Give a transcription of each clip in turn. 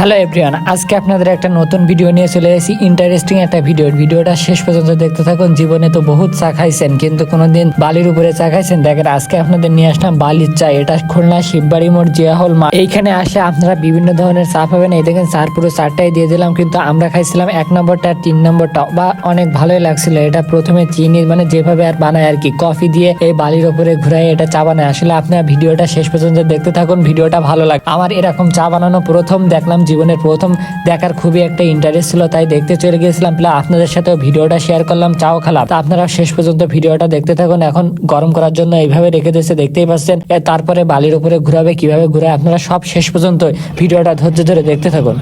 Hello everyone আজকে আপনাদের একটা নতুন ভিডিও নিয়ে চলে এসেছি। ইন্টারেস্টিং একটা ভিডিও ভিডিওটা শেষ পর্যন্ত দেখতে থাকুন। জীবনে তো বহুত চা খাইছেন, কিন্তু কোনোদিন বালির উপরে চা খাইছেন? দেখেন, আজকে আপনাদের নিয়ে আসলাম বালির চা। এটা খুলনা শিববাড়ি মোড়, জিয়াহল মা। এইখানে আসে আপনারা বিভিন্ন ধরনের চা পাবেন। এই দেখেন, চার পুরো চারটাই দিয়ে দিলাম, কিন্তু আমরা খাইছিলাম এক নম্বরটা, তিন নম্বরটা। বা অনেক ভালোই লাগছিল। এটা প্রথমে চিনি মানে যেভাবে আর বানায় আর কি। কফি দিয়ে এই বালির উপরে ঘুরাই এটা চা বানায়। আসলে আপনারা ভিডিওটা শেষ পর্যন্ত দেখতে থাকুন। ভিডিওটা ভালো লাগে আমার এরকম চা বানানো প্রথম দেখলাম জীবনের প্রথম দেখার খুবই একটা ইন্টারেস্ট ছিল, তাই দেখতে চলে গিয়েছিলাম। প্লাস আপনাদের সাথেও ভিডিওটা শেয়ার করলাম, চাও খালাম। তা আপনারা শেষ পর্যন্ত ভিডিওটা দেখতে থাকুন। এখন গরম করার জন্য এইভাবে রেখে দিয়েছে, দেখতেই পাচ্ছেন। তারপরে বালির উপরে ঘুরাবে, কীভাবে ঘুরায় আপনারা সব শেষ পর্যন্ত ভিডিওটা ধৈর্য ধরে দেখতে থাকুন।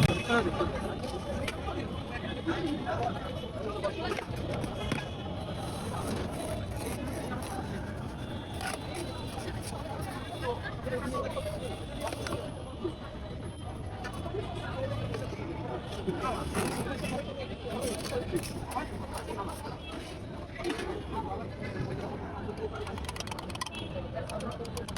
Thank you.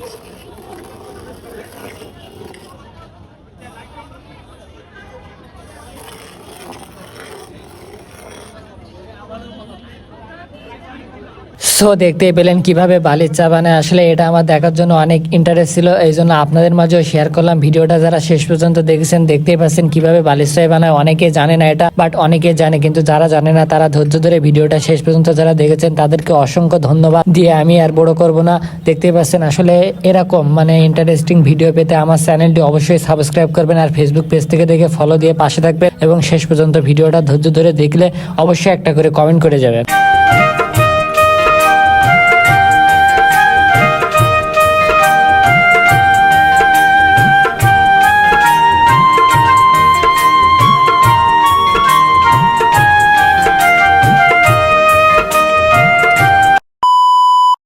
সো দেখতেই পেলেন কীভাবে বালির চা বানায়। আসলে এটা আমার দেখার জন্য অনেক ইন্টারেস্ট ছিল, এই জন্য আপনাদের মাঝেও শেয়ার করলাম। ভিডিওটা যারা শেষ পর্যন্ত দেখেছেন, দেখতেই পাচ্ছেন কীভাবে বালির চা বানায়। অনেকে জানে না এটা বাট অনেকে জানে, কিন্তু যারা জানে না, তারা ধৈর্য ধরে ভিডিওটা শেষ পর্যন্ত যারা দেখেছেন, তাদেরকে অসংখ্য ধন্যবাদ। দিয়ে আমি আর বড় করব না। দেখতেই পাচ্ছেন, আসলে এরকম মানে ইন্টারেস্টিং ভিডিও পেতে আমার চ্যানেলটি অবশ্যই সাবস্ক্রাইব করবেন আর ফেসবুক পেজ থেকে দেখে ফলো দিয়ে পাশে থাকবেন। এবং শেষ পর্যন্ত ভিডিওটা ধৈর্য ধরে দেখলে অবশ্যই একটা করে কমেন্ট করে যাবেন।